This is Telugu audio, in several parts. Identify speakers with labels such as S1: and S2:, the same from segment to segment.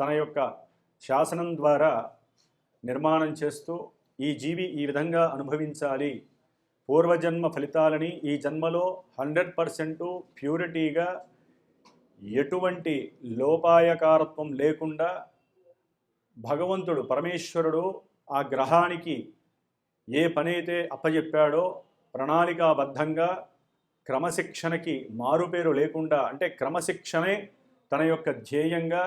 S1: తన యొక్క శాసనం ద్వారా నిర్మాణం చేస్తూ ఈ జీవి ఈ విధంగా అనుభవించాలి. పూర్వజన్మ ఫలితాలని ఈ జన్మలో హండ్రెడ్ పర్సెంట్ ప్యూరిటీగా ఎటువంటి లోపాయకారత్వం లేకుండా భగవంతుడు పరమేశ్వరుడు ఆ గ్రహానికి ఏ పనైతే అప్పజెప్పాడో ప్రణాళికాబద్ధంగా క్రమశిక్షణకి మారుపేరు లేకుండా అంటే క్రమశిక్షణే తన యొక్క ధ్యేయంగా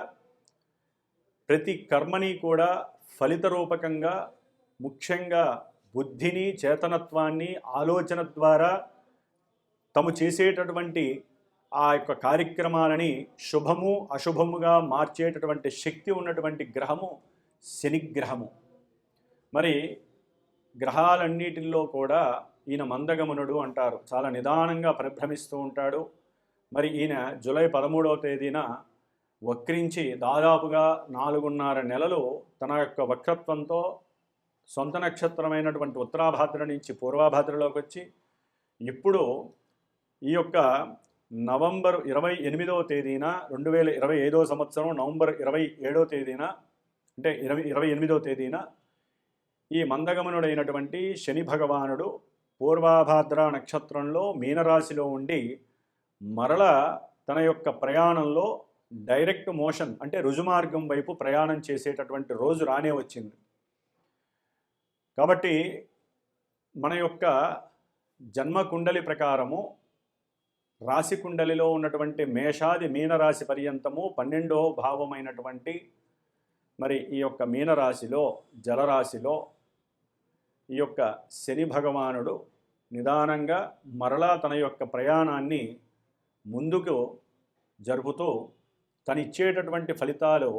S1: ప్రతి కర్మని కూడా ఫలిత రూపకంగా ముఖ్యంగా బుద్ధిని చేతనత్వాన్ని ఆలోచన ద్వారా తము చేసేటటువంటి ఆ యొక్క కార్యక్రమాలని శుభము అశుభముగా మార్చేటటువంటి శక్తి ఉన్నటువంటి గ్రహము శనిగ్రహము. మరి గ్రహాలన్నిటిల్లో కూడా ఈయన మందగమనుడు అంటారు. చాలా నిదానంగా పరిభ్రమిస్తూ ఉంటాడు. మరి ఈయన జూలై పదమూడవ తేదీన వక్రించి దాదాపుగా నాలుగున్నర నెలలు తన యొక్క వక్రత్వంతో సొంత నక్షత్రమైనటువంటి ఉత్తరాభాద్ర నుంచి పూర్వాభాద్రలోకి వచ్చి ఇప్పుడు ఈ యొక్క నవంబర్ ఇరవై ఎనిమిదవ తేదీన రెండు వేల ఇరవై ఐదవ సంవత్సరం నవంబర్ ఇరవై ఏడవ తేదీన అంటే ఇరవై ఇరవై ఎనిమిదవ తేదీన ఈ మందగమనుడైనటువంటి శని భగవానుడు పూర్వాభాద్ర నక్షత్రంలో మీనరాశిలో ఉండి మరల తన యొక్క ప్రయాణంలో డైరెక్ట్ మోషన్ అంటే రుజుమార్గం వైపు ప్రయాణం చేసేటటువంటి రోజు రానే వచ్చింది. కాబట్టి మన యొక్క జన్మ కుండలి ప్రకారము రాశి కుండలిలో ఉన్నటువంటి మేషాది మీనరాశి పర్యంతము పన్నెండవ భావమైనటువంటి మరి ఈ యొక్క మీనరాశిలో జలరాశిలో ఈ యొక్క శని భగవానుడు నిదానంగా మరలా తన యొక్క ప్రయాణాన్ని ముందుకు జరుపుతూ తనిచ్చేటటువంటి ఫలితాలు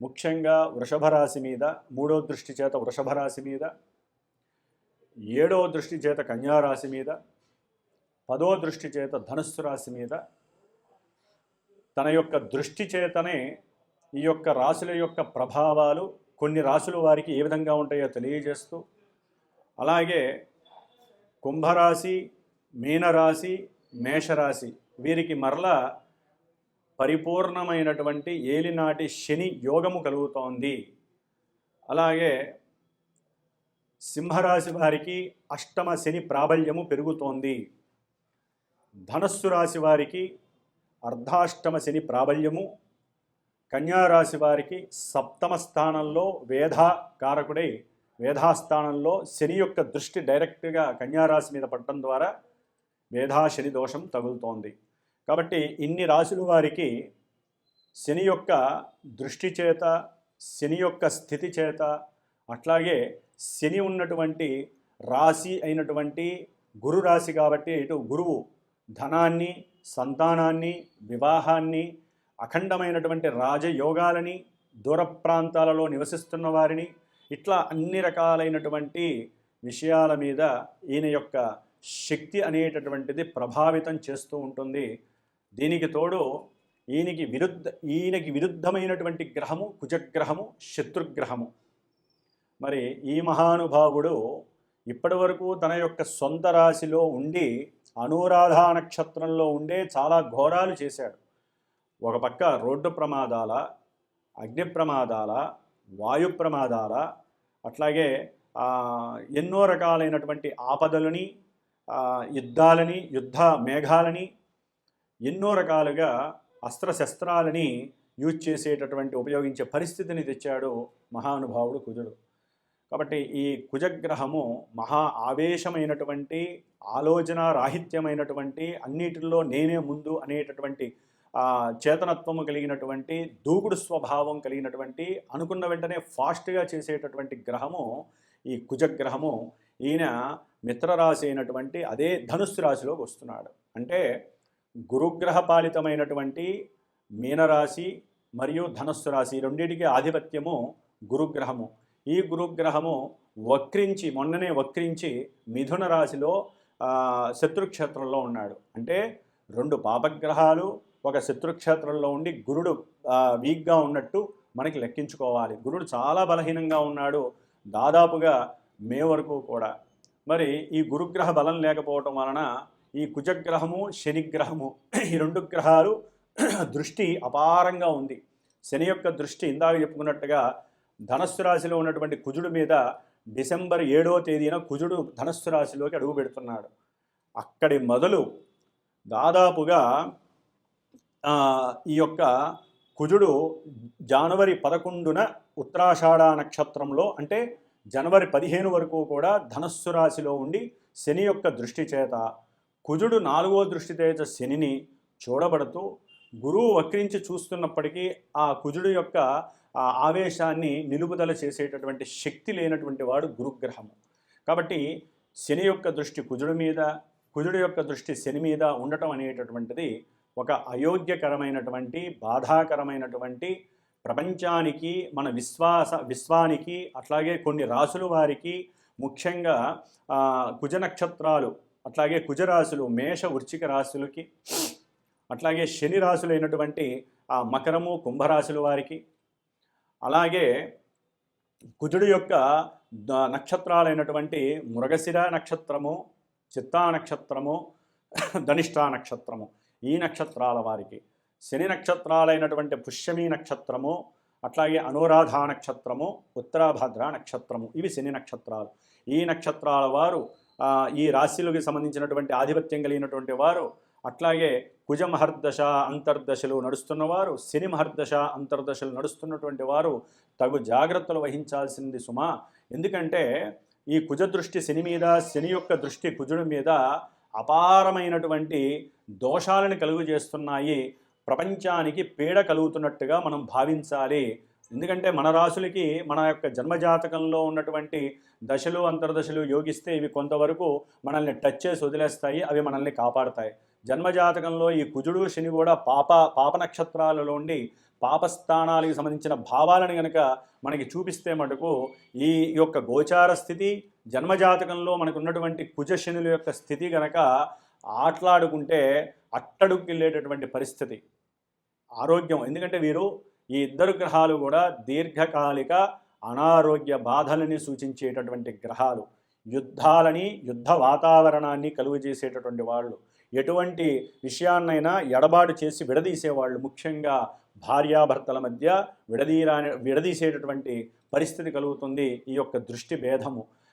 S1: ముఖ్యంగా వృషభరాశి మీద మూడో దృష్టి చేత వృషభరాశి మీద ఏడో దృష్టి చేత కన్యా రాశి మీద పదో దృష్టి చేత ధనుస్సు రాశి మీద తన యొక్క దృష్టి చేతనే ఈ యొక్క రాశుల యొక్క ప్రభావాలు కొన్ని రాశులు వారికి ఏ విధంగా ఉంటాయో తెలియజేస్తూ అలాగే కుంభరాశి మీనరాశి మేషరాశి వీరికి మరలా పరిపూర్ణమైనటువంటి ఏలినాటి శని యోగము కలుగుతోంది. అలాగే సింహరాశి వారికి అష్టమ శని ప్రాబల్యము పెరుగుతోంది. ధనస్సు రాశి వారికి అర్ధాష్టమ శని ప్రాబల్యము. కన్యారాశి వారికి సప్తమ స్థానంలో వేధా కారకుడై వేధాస్థానంలో శని యొక్క దృష్టి డైరెక్ట్గా కన్యారాశి మీద పడటం ద్వారా వేధా శని దోషం తగులుతోంది. కాబట్టి ఇన్ని రాశుల వారికి శని యొక్క దృష్టి చేత శని యొక్క స్థితి చేత అట్లాగే శని ఉన్నటువంటి రాశి అయినటువంటి గురు రాశి కాబట్టి ఇటు గురువు ధనాన్ని సంతానాన్ని వివాహాన్ని అఖండమైనటువంటి రాజయోగాలని దూర ప్రాంతాలలో నివసిస్తున్న వారిని ఇట్లా అన్ని రకాలైనటువంటి విషయాల మీద ఈయన యొక్క శక్తి అనేటటువంటిది ప్రభావితం చేస్తూ ఉంటుంది. దీనికి తోడు ఈయనకి విరుద్ధ ఈయనకి విరుద్ధమైనటువంటి గ్రహము కుజగ్రహము శత్రుగ్రహము. మరి ఈ మహానుభావుడు ఇప్పటి వరకు తన యొక్క సొంత రాశిలో ఉండి అనురాధ నక్షత్రంలో ఉండే చాలా ఘోరాలు చేశాడు. ఒక పక్క రోడ్డు ప్రమాదాల అగ్ని ప్రమాదాల వాయు ప్రమాదాల అట్లాగే ఎన్నో రకాలైనటువంటి ఆపదలని యుద్ధాలని యుద్ధ మేఘాలని ఎన్నో రకాలుగా అస్త్రశస్త్రాలని యూజ్ చేసేటటువంటి ఉపయోగించే పరిస్థితిని తెచ్చాడు మహానుభావుడు కుజుడు. కాబట్టి ఈ కుజగ్రహము మహా ఆవేశమైనటువంటి ఆలోచన రాహిత్యమైనటువంటి అన్నిటిలో నేనే ముందు అనేటటువంటి చేతనత్వము కలిగినటువంటి దూకుడు స్వభావం కలిగినటువంటి అనుకున్న వెంటనే ఫాస్ట్గా చేసేటటువంటి గ్రహము ఈ కుజగ్రహము. ఈయన మిత్రరాశి అయినటువంటి అదే ధనుస్సు రాశిలోకి వస్తున్నాడు. అంటే గురుగ్రహ పాలితమైనటువంటి మీనరాశి మరియు ధనస్సు రాశి రెండింటికి ఆధిపత్యము గురుగ్రహము. ఈ గురుగ్రహము వక్రించి మొన్ననే వక్రించి మిథున రాశిలో శత్రుక్షేత్రంలో ఉన్నాడు. అంటే రెండు పాపగ్రహాలు ఒక శత్రుక్షేత్రంలో ఉండి గురుడు వీక్గా ఉన్నట్టు మనకి లెక్కించుకోవాలి. గురుడు చాలా బలహీనంగా ఉన్నాడు. దాదాపుగా మే వరకు కూడా. మరి ఈ గురుగ్రహ బలం లేకపోవటం వలన ఈ కుజగ్రహము శనిగ్రహము ఈ రెండు గ్రహాలు దృష్టి అపారంగా ఉంది. శని యొక్క దృష్టి ఇందాక చెప్పుకున్నట్టుగా ధనస్సు రాశిలో ఉన్నటువంటి కుజుడు మీద డిసెంబర్ ఏడవ తేదీన కుజుడు ధనస్సు రాశిలోకి అడుగు పెడుతున్నాడు. అక్కడి మొదలు దాదాపుగా ఈ యొక్క కుజుడు జనవరి పదకొండున ఉత్తరాషాఢ నక్షత్రంలో అంటే జనవరి పదిహేను వరకు కూడా ధనస్సు రాశిలో ఉండి శని యొక్క దృష్టి చేత కుజుడు నాలుగో దృష్టి తేజ శనిని చూడబడుతూ గురువు వక్రించి చూస్తున్నప్పటికీ ఆ కుజుడు యొక్క ఆవేశాన్ని నిలుపుదల చేసేటటువంటి శక్తి లేనటువంటి వాడు గురుగ్రహము. కాబట్టి శని యొక్క దృష్టి కుజుడి మీద కుజుడు యొక్క దృష్టి శని మీద ఉండటం అనేటటువంటిది ఒక అయోగ్యకరమైనటువంటి బాధాకరమైనటువంటి ప్రపంచానికి మన విశ్వాస విశ్వానికి అట్లాగే కొన్ని రాసుల వారికి ముఖ్యంగా కుజ నక్షత్రాలు అట్లాగే కుజరాశులు మేష వృచ్చిక రాశులకి అట్లాగే శని రాశులైనటువంటి ఆ మకరము కుంభరాశుల వారికి అలాగే కుజుడు యొక్క నక్షత్రాలైనటువంటి మృగశిర నక్షత్రము చిత్తా నక్షత్రము ధనిష్టా నక్షత్రము ఈ నక్షత్రాల వారికి. శని నక్షత్రాలైనటువంటి పుష్యమి నక్షత్రము అట్లాగే అనురాధ నక్షత్రము ఉత్తరాభద్ర నక్షత్రము ఇవి శని నక్షత్రాలు. ఈ నక్షత్రాల వారు ఈ రాశులకు సంబంధించినటువంటి ఆధిపత్యం కలిగినటువంటి వారు అట్లాగే కుజ మహర్దశ అంతర్దశలు నడుస్తున్నవారు శని మహర్దశ అంతర్దశలు నడుస్తున్నటువంటి వారు తగు జాగ్రత్తలు వహించాల్సింది సుమా. ఎందుకంటే ఈ కుజ దృష్టి శని మీద శని యొక్క దృష్టి కుజుడి మీద అపారమైనటువంటి దోషాలను కలుగు చేస్తున్నాయి ప్రపంచానికి పీడ కలుగుతున్నట్టుగా మనం భావించాలి. ఎందుకంటే మన రాసులకి మన యొక్క జన్మజాతకంలో ఉన్నటువంటి దశలు అంతర్దశలు యోగిస్తే ఇవి కొంతవరకు మనల్ని టచ్ చేసి వదిలేస్తాయి అవి మనల్ని కాపాడతాయి. జన్మజాతకంలో ఈ కుజుడు శని కూడా పాప పాప నక్షత్రాలలో ఉండి పాపస్థానాలకు సంబంధించిన భావాలను కనుక మనకి చూపిస్తే మటుకు ఈ యొక్క గోచార స్థితి జన్మజాతకంలో మనకు ఉన్నటువంటి కుజ శనుల యొక్క స్థితి గనక ఆటలాడుకుంటే అట్టడుకు వెళ్ళేటటువంటి పరిస్థితి. ఆరోగ్యం ఎందుకంటే వీరు ఈ ఇద్దరు గ్రహాలు కూడా దీర్ఘకాలిక అనారోగ్య బాధలని సూచించేటటువంటి గ్రహాలు. యుద్ధాలని యుద్ధ వాతావరణాన్ని కలుగు చేసేటటువంటి వాళ్ళు. ఎటువంటి విషయాన్నైనా ఎడబాటు చేసి విడదీసేవాళ్ళు. ముఖ్యంగా భార్యాభర్తల మధ్య విడదీరా విడదీసేటటువంటి పరిస్థితి కలుగుతుంది. ఈ యొక్క దృష్టి భేదము.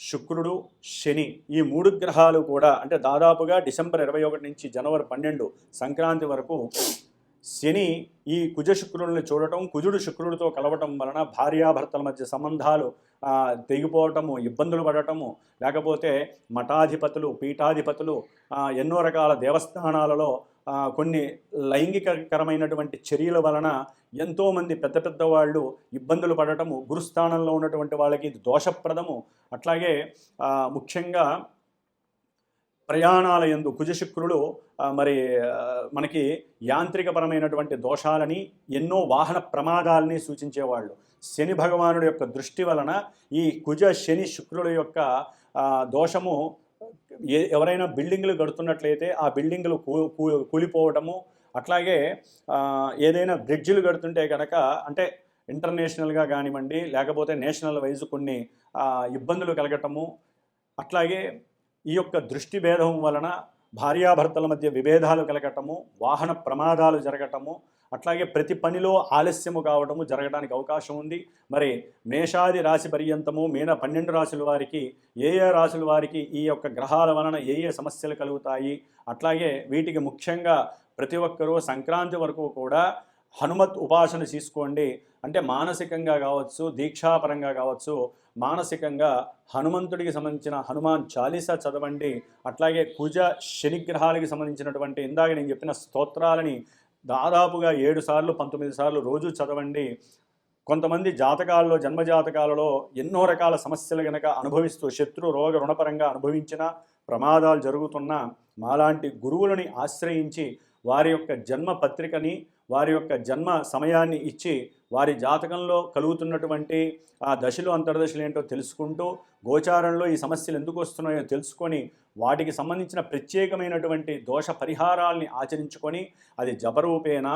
S1: శుక్రుడు శని ఈ మూడు గ్రహాలు కూడా అంటే దాదాపుగా డిసెంబర్ ఇరవై ఒకటి నుంచి జనవరి పన్నెండు సంక్రాంతి వరకు శని ఈ కుజ శుక్రుల్ని చూడటం కుజుడు శుక్రుడితో కలవటం వలన భార్యాభర్తల మధ్య సంబంధాలు తెగిపోవటము ఇబ్బందులు పడటము లేకపోతే మఠాధిపతులు పీఠాధిపతులు ఎన్నో రకాల దేవస్థానాలలో కొన్ని లైంగికకరమైనటువంటి చర్యల వలన ఎంతోమంది పెద్ద పెద్ద వాళ్ళు ఇబ్బందులు పడటము గురుస్థానంలో ఉన్నటువంటి వాళ్ళకి ఇది దోషప్రదము. అట్లాగే ముఖ్యంగా ప్రయాణాల ఎందు కుజశుక్రుడు మరి మనకి యాంత్రికపరమైనటువంటి దోషాలని ఎన్నో వాహన ప్రమాదాలని సూచించేవాళ్ళు. శని భగవానుడి యొక్క దృష్టి వలన ఈ కుజ శని శుక్రుల యొక్క దోషము ఎవరైనా బిల్డింగ్లు కడుతున్నట్లయితే ఆ బిల్డింగ్లు కూ కూ- కూలిపోవటము అట్లాగే ఏదైనా బ్రిడ్జిలు కడుతుంటే కనుక అంటే ఇంటర్నేషనల్గా కానివ్వండి లేకపోతే నేషనల్ వైజ్ కొన్ని ఇబ్బందులు కలగటము అట్లాగే ఈ యొక్క దృష్టి భేదం వలన భార్యాభర్తల మధ్య విభేదాలు కలగటము వాహన ప్రమాదాలు జరగటము అట్లాగే ప్రతి పనిలో ఆలస్యము కావటము జరగడానికి అవకాశం ఉంది. మరి మేషాది రాశి పర్యంతము మీన పన్నెండు రాశుల వారికి ఏ ఏ రాశుల వారికి ఈ యొక్క గ్రహాల వలన ఏ ఏ సమస్యలు కలుగుతాయి? అట్లాగే వీటికి ముఖ్యంగా ప్రతి ఒక్కరూ సంక్రాంతి వరకు కూడా హనుమత్ ఉపాసన తీసుకోండి. అంటే మానసికంగా కావచ్చు దీక్షాపరంగా కావచ్చు మానసికంగా హనుమంతుడికి సంబంధించిన హనుమాన్ చాలీసా చదవండి. అట్లాగే కుజ శనిగ్రహాలకి సంబంధించినటువంటి ఇందాక నేను చెప్పిన స్తోత్రాలని దాదాపుగా ఏడు సార్లు పంతొమ్మిది సార్లు రోజు చదవండి. కొంతమంది జాతకాల్లో జన్మ జాతకాలలో ఎన్నో రకాల సమస్యలు గనక అనుభవిస్తూ శత్రు రోగ రుణపరంగా అనుభవించిన ప్రమాదాలు జరుగుతున్న మాలాంటి గురువులని ఆశ్రయించి వారి యొక్క జన్మ పత్రికని వారి యొక్క జన్మ సమయాన్ని ఇచ్చి వారి జాతకంలో కలుగుతున్నటువంటి ఆ దశలు అంతర్దశలు ఏంటో తెలుసుకుంటూ గోచారంలో ఈ సమస్యలు ఎందుకు వస్తున్నాయో తెలుసుకొని వాటికి సంబంధించిన ప్రత్యేకమైనటువంటి దోష పరిహారాల్ని ఆచరించుకొని అది జపరూపేణ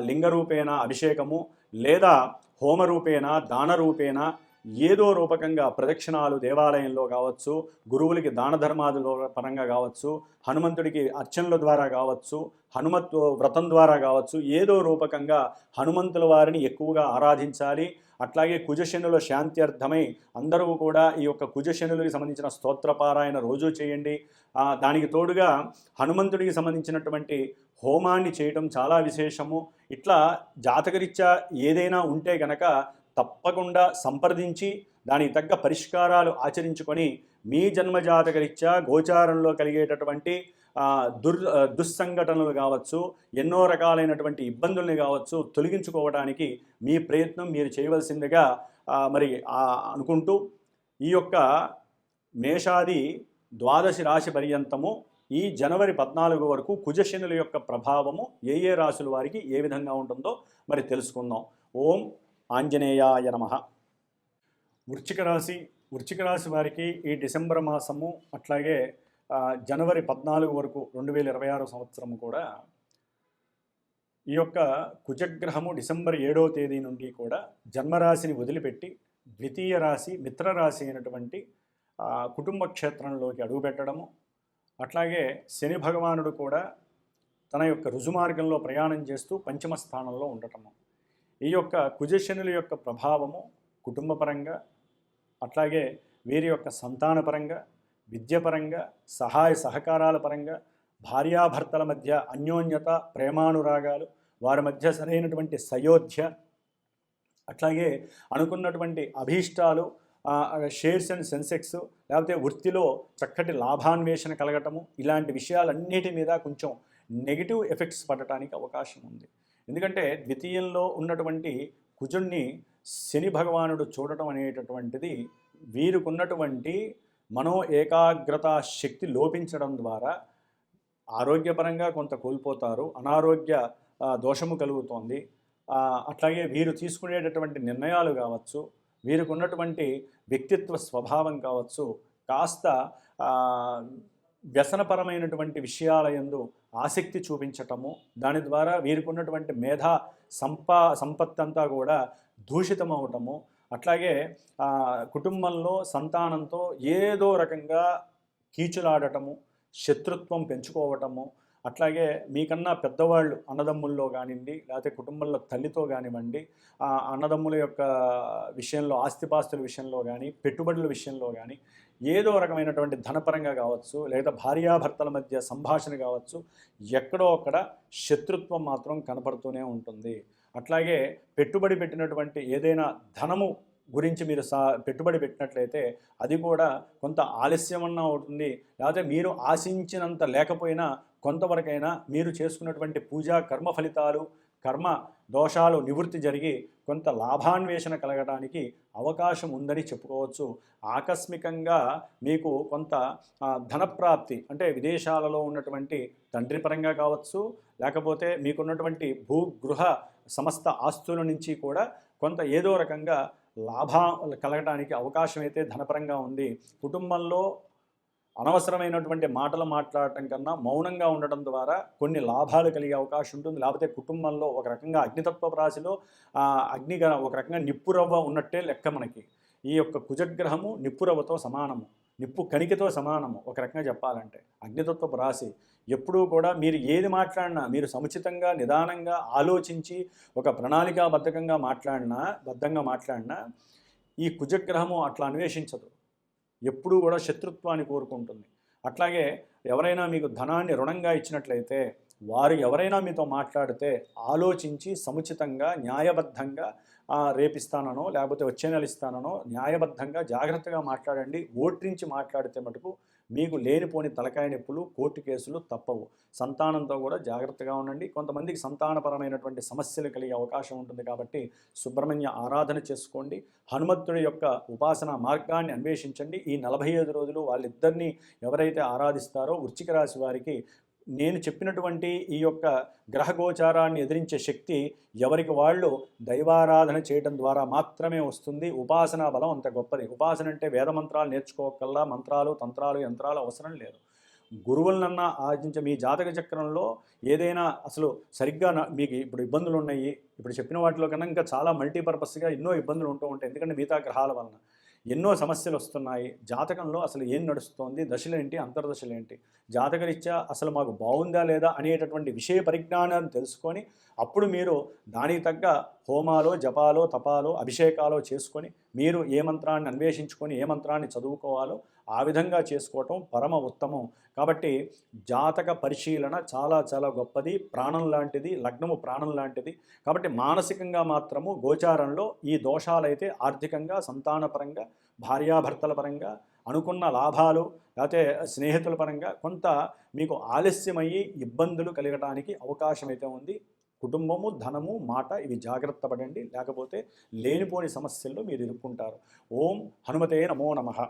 S1: లింగరూపేణ అభిషేకము లేదా హోమరూపేణ దానరూపేణ ఏదో రూపకంగా ప్రదక్షిణాలు దేవాలయంలో కావచ్చు గురువులకి దాన ధర్మాదుల పరంగా కావచ్చు హనుమంతుడికి అర్చనల ద్వారా కావచ్చు హనుమత్ వ్రతం ద్వారా కావచ్చు ఏదో రూపకంగా హనుమంతుల వారిని ఎక్కువగా ఆరాధించాలి. అట్లాగే కుజశనుల శాంతి అర్థమై అందరూ కూడా ఈ యొక్క కుజశనులకి సంబంధించిన స్తోత్రపారాయణ రోజు చేయండి. దానికి తోడుగా హనుమంతుడికి సంబంధించినటువంటి హోమాన్ని చేయటం చాలా విశేషము. ఇట్లా జాతకరీత్యా ఏదైనా ఉంటే గనక తప్పకుండా సంప్రదించి దానికి తగ్గ పరిష్కారాలు ఆచరించుకొని మీ జన్మజాతకరీత్యా గోచారంలో కలిగేటటువంటి దుర్ దుస్సంఘటనలు కావచ్చు ఎన్నో రకాలైనటువంటి ఇబ్బందుల్ని కావచ్చు తొలగించుకోవడానికి మీ ప్రయత్నం మీరు చేయవలసిందిగా మరి అనుకుంటూ ఈ యొక్క మేషాది ద్వాదశి రాశి పర్యంతము ఈ జనవరి పద్నాలుగు వరకు కుజశనుల యొక్క ప్రభావము ఏ ఏ రాశుల వారికి ఏ విధంగా ఉంటుందో మరి తెలుసుకుందాం. ఓం ఆంజనేయాయ నమ. వృచ్చిక రాశి వృచ్చిక రాశి వారికి ఈ డిసెంబర్ మాసము అట్లాగే జనవరి పద్నాలుగు వరకు రెండు వేల ఇరవై ఆరు సంవత్సరం కూడా ఈ యొక్క కుజగ్రహము డిసెంబర్ ఏడవ తేదీ నుండి కూడా జన్మరాశిని వదిలిపెట్టి ద్వితీయ రాశి మిత్రరాశి అయినటువంటి కుటుంబ క్షేత్రంలోకి అడుగుపెట్టడము అట్లాగే శని భగవానుడు కూడా తన యొక్క రుజుమార్గంలో ప్రయాణం చేస్తూ పంచమ స్థానంలో ఉండటము. ఈ యొక్క కుజశనుల యొక్క ప్రభావము కుటుంబపరంగా అట్లాగే వీరి యొక్క సంతానపరంగా విద్యపరంగా సహాయ సహకారాల పరంగా భార్యాభర్తల మధ్య అన్యోన్యత ప్రేమానురాగాలు వారి మధ్య సరైనటువంటి సయోధ్య అట్లాగే అనుకున్నటువంటి అభీష్టాలు షేర్స్ అండ్ సెన్సెక్స్ లేకపోతే వృత్తిలో చక్కటి లాభాన్వేషణ కలగటము ఇలాంటి విషయాలన్నిటి మీద కొంచెం నెగిటివ్ ఎఫెక్ట్స్ పడటానికి అవకాశం ఉంది. ఎందుకంటే ద్వితీయంలో ఉన్నటువంటి కుజుణ్ణి శని భగవానుడు చూడటం అనేటటువంటిది వీరికున్నటువంటి మనో ఏకాగ్రత శక్తి లోపించడం ద్వారా ఆరోగ్యపరంగా కొంత కోల్పోతారు అనారోగ్య దోషము కలుగుతోంది. అట్లాగే వీరు తీసుకునేటటువంటి నిర్ణయాలు కావచ్చు వీరికి ఉన్నటువంటి వ్యక్తిత్వ స్వభావం కావచ్చు కాస్త వ్యసనపరమైనటువంటి విషయాల యందు ఆసక్తి చూపించటము దాని ద్వారా వీరికి ఉన్నటువంటి మేధా సంపా సంపత్తంతా కూడా దూషితమవటము. అట్లాగే కుటుంబంలో సంతానంతో ఏదో రకంగా కీచులాడటము శత్రుత్వం పెంచుకోవటము అట్లాగే మీకన్నా పెద్దవాళ్ళు అన్నదమ్ముల్లో కానివ్వండి లేకపోతే కుటుంబంలో తల్లితో కానివ్వండి ఆ అన్నదమ్ముల యొక్క విషయంలో ఆస్తిపాస్తుల విషయంలో కానీ పెట్టుబడుల విషయంలో కానీ ఏదో రకమైనటువంటి ధనపరంగా కావచ్చు లేదా భార్యాభర్తల మధ్య సంభాషణ కావచ్చు ఎక్కడో అక్కడ శత్రుత్వం మాత్రం కనపడుతూనే ఉంటుంది. అట్లాగే పెట్టుబడి పెట్టినటువంటి ఏదైనా ధనము గురించి మీరు సా పెట్టుబడి పెట్టినట్లయితే అది కూడా కొంత ఆలస్యమన్నా అవుతుంది లేకపోతే మీరు ఆశించినంత లేకపోయినా కొంతవరకైనా మీరు చేసుకున్నటువంటి పూజా కర్మ ఫలితాలు కర్మ దోషాలు నివృత్తి జరిగి కొంత లాభాన్వేషణ కలగడానికి అవకాశం ఉందని చెప్పుకోవచ్చు. ఆకస్మికంగా మీకు కొంత ధనప్రాప్తి అంటే విదేశాలలో ఉన్నటువంటి తండ్రి పరంగా కావచ్చు లేకపోతే మీకున్నటువంటి భూగృహ సమస్త ఆస్తుల నుంచి కూడా కొంత ఏదో రకంగా లాభ కలగడానికి అవకాశం అయితే ధనపరంగా ఉంది. కుటుంబంలో అనవసరమైనటువంటి మాటలు మాట్లాడటం కన్నా మౌనంగా ఉండటం ద్వారా కొన్ని లాభాలు కలిగే అవకాశం ఉంటుంది. లేకపోతే కుటుంబంలో ఒక రకంగా అగ్నితత్వ రాశిలో ఆ, అగ్ని ఒక రకంగా నిప్పురవ్వ ఉన్నట్టే లెక్క మనకి. ఈ యొక్క కుజగ్రహము నిప్పురవ్వతో సమానము. నిప్పు కణికతో సమానము. ఒక రకంగా చెప్పాలంటే అగ్నితత్వపు రాశి ఎప్పుడూ కూడా మీరు ఏది మాట్లాడినా మీరు సముచితంగా నిదానంగా ఆలోచించి ఒక ప్రణాళికాబద్ధకంగా మాట్లాడినా బద్ధంగా మాట్లాడినా ఈ కుజగ్రహము అట్లా అన్వేషించదు. ఎప్పుడూ కూడా శత్రుత్వాన్ని కోరుకుంటుంది. అట్లాగే ఎవరైనా మీకు ధనాన్ని రుణంగా ఇచ్చినట్లయితే వారు ఎవరైనా మీతో మాట్లాడితే ఆలోచించి సముచితంగా న్యాయబద్ధంగా రేపిస్తానో లేకపోతే వచ్చే నెల ఇస్తానో న్యాయబద్ధంగా జాగ్రత్తగా మాట్లాడండి. ఓట్రించి మాట్లాడితే మటుకు మీకు లేనిపోని తలకాయ నొప్పులు కోర్టు కేసులు తప్పవు. సంతానంతో కూడా జాగ్రత్తగా ఉండండి. కొంతమందికి సంతానపరమైనటువంటి సమస్యలు కలిగే అవకాశం ఉంటుంది కాబట్టి సుబ్రహ్మణ్య ఆరాధన చేసుకోండి. హనుమంతుడి యొక్క ఉపాసన మార్గాన్ని అన్వేషించండి. ఈ నలభై ఐదు రోజులు వాళ్ళిద్దరినీ ఎవరైతే ఆరాధిస్తారో వృచ్చిక రాశి వారికి నేను చెప్పినటువంటి ఈ యొక్క గ్రహగోచారాన్ని ఎదిరించే శక్తి ఎవరికి వాళ్ళు దైవారాధన చేయడం ద్వారా మాత్రమే వస్తుంది. ఉపాసనా బలం అంత గొప్పది. ఉపాసన అంటే వేద మంత్రాలు నేర్చుకోకల్లా మంత్రాలు తంత్రాలు యంత్రాలు అవసరం లేదు. గురువులనన్నా ఆర్జించే మీ జాతక చక్రంలో ఏదైనా అసలు సరిగ్గా మీకు ఇప్పుడు ఇబ్బందులు ఉన్నాయి. ఇప్పుడు చెప్పిన వాటిలో కన్నా ఇంకా చాలా మల్టీపర్పస్గా ఎన్నో ఇబ్బందులు ఉంటూ ఉంటాయి. ఎందుకంటే మిగతా గ్రహాల వలన. ఎన్నో సమస్యలు వస్తున్నాయి జాతకంలో అసలు ఏం నడుస్తోంది? దశలేంటి? అంతర్దశలేంటి? జాతకరీత్యా అసలు మాకు బాగుందా లేదా అనేటటువంటి విషయ పరిజ్ఞానాన్ని తెలుసుకొని అప్పుడు మీరు దానికి తగ్గ హోమాలో జపాలో తపాలో అభిషేకాలో చేసుకొని మీరు ఏ మంత్రాన్ని అన్వేషించుకొని ఏ మంత్రాన్ని చదువుకోవాలో ఆ విధంగా చేసుకోవటం పరమ ఉత్తమం. కాబట్టి జాతక పరిశీలన చాలా చాలా గొప్పది. ప్రాణం లాంటిది లగ్నము ప్రాణం లాంటిది. కాబట్టి మానసికంగా మాత్రము గోచారంలో ఈ దోషాలైతే ఆర్థికంగా సంతానపరంగా భార్యాభర్తల పరంగా అనుకున్న లాభాలు లేకపోతే స్నేహితుల పరంగా కొంత మీకు ఆలస్యమయ్యి ఇబ్బందులు కలగడానికి అవకాశం అయితే ఉంది. కుటుంబము ధనము మాట ఇవి జాగ్రత్త పడండి. లేకపోతే లేనిపోని సమస్యల్లో మీరు ఇరుక్కుంటారు. ఓం హనుమతే నమో నమః.